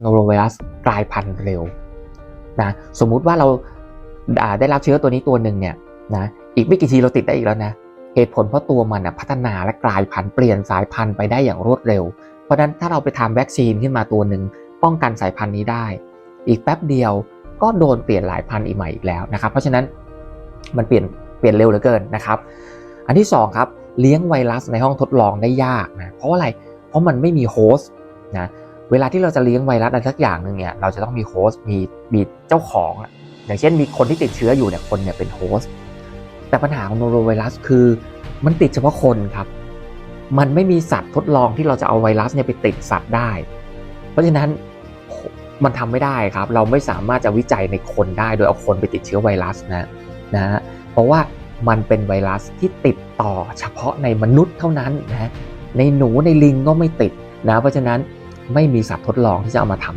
โนโรไวรัสกลายพันธุ์เร็วนะสมมุติว่าเราได้รับเชื้อตัวนี้ตัวหนึ่งเนี่ยนะอีกไม่กี่ทีเราติดได้อีกแล้วนะเหตุผลเพราะตัวมันนะพัฒนาและกลายพันธุ์เปลี่ยนสายพันธุ์ไปได้อย่างรวดเร็ว เพราะฉะนั้นถ้าเราไปทำวัคซีนขึ้นมาตัวหนึ่งป้องกันสายพันธุ์นี้ได้ อีกแป๊บเดียวก็โดนเปลี่ยนหลายพันธุ์อีกใหม่อีกแล้วนะครับ เพราะฉะนั้นมันเปลี่ยนเปลี่ยนเร็วเหลือเกินนะครับ อันที่สองครับเลี้ยงไวรัสในห้องทดลองได้ยากนะเพราะอะไรเพราะมันไม่มีโฮสต์นะ เวลาที่เราจะเลี้ยงไวรัสอะไรสักอย่างหนึ่งเนี่ยเราจะต้องมีโฮสต์มีมีเจ้าของ อย่างเช่นมีคนที่ติดเชื้ออยู่เนี่ยคนเนี่ยเป็นโฮสต์แต่ปัญหาของโนโรไวรัสคือมันติดเฉพาะคนครับ มันไม่มีสัตว์ทดลองที่เราจะเอาไวรัสเนี่ยไปติดสัตว์ได้ เพราะฉะนั้นมันทำไม่ได้ครับ เราไม่สามารถจะวิจัยในคนได้โดยเอาคนไปติดเชื้อไวรัสนะนะเพราะว่ามันเป็นไวรัสที่ติดต่อเฉพาะในมนุษย์เท่านั้นนะในหนูในลิงก็ไม่ติดนะเพราะฉะนั้น ไม่มีสัตว์ทดลองที่จะเอามาทำ